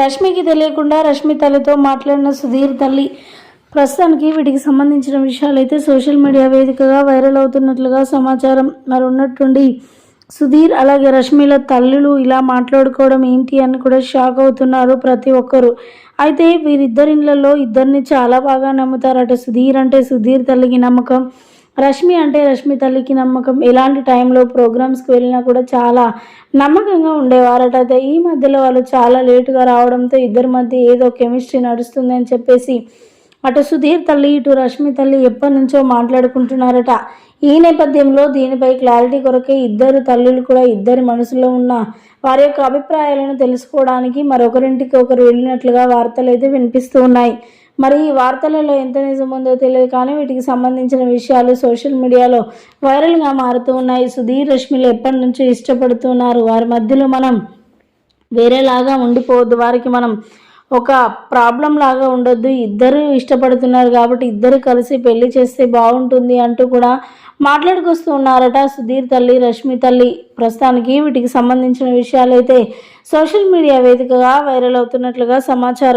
రష్మికి తెలియకుండా రష్మి తల్లితో మాట్లాడిన సుధీర్ తల్లి ప్రస్తుతానికి వీటికి సంబంధించిన విషయాలు అయితే సోషల్ మీడియా వేదికగా వైరల్ అవుతున్నట్లుగా సమాచారం మరి ఉన్నట్టుండి సుధీర్ అలాగే రష్మిల తల్లులు ఇలా మాట్లాడుకోవడం ఏంటి అని కూడా షాక్ అవుతున్నారు ప్రతి ఒక్కరు. అయితే వీరిద్దరిళ్ళలో ఇద్దరిని చాలా బాగా నమ్ముతారట సుధీర్. అంటే సుధీర్ తల్లికి నమ్మకం రష్మి అంటే రష్మి తల్లికి నమ్మకం. ఎలాంటి టైంలో ప్రోగ్రామ్స్కి వెళ్ళినా కూడా చాలా నమ్మకంగా ఉండేవారట. అయితే ఈ మధ్యలో వాళ్ళు చాలా లేటుగా రావడంతో ఇద్దరి మధ్య ఏదో కెమిస్ట్రీ నడుస్తుంది అని చెప్పేసి అటు సుధీర్ తల్లి ఇటు రష్మి తల్లి ఎప్పటి నుంచో మాట్లాడుకుంటున్నారట. ఈ నేపథ్యంలో దీనిపై క్లారిటీ కొరకే ఇద్దరు తల్లులు కూడా ఇద్దరి మనసులో ఉన్న వారి యొక్క అభిప్రాయాలను తెలుసుకోవడానికి మరొకరింటికి ఒకరు వెళ్ళినట్లుగా వార్తలు అయితే వినిపిస్తూ ఉన్నాయి. మరి ఈ వార్తలలో ఎంత నిజం ఉందో తెలియదు కానీ వీటికి సంబంధించిన విషయాలు సోషల్ మీడియాలో వైరల్గా మారుతూ ఉన్నాయి. సుధీర్ రష్మిలు ఎప్పటి నుంచో ఇష్టపడుతున్నారు? వారి మధ్యలో మనం వేరేలాగా ఉండిపోవద్దు. వారికి మనం ఒక ప్రాబ్లం లాగా ఉండొద్దు. ఇద్దరు ఇష్టపడుతున్నారు కాబట్టి ఇద్దరు కలిసి పెళ్ళి చేస్తే బాగుంటుంది అంటూ కూడా మాట్లాడుకొస్తూ ఉన్నారట సుధీర్ తల్లి రష్మి తల్లి. ప్రస్తుతానికి వీటికి సంబంధించిన విషయాలైతే సోషల్ మీడియా వేదికగా వైరల్ అవుతున్నట్లుగా సమాచారం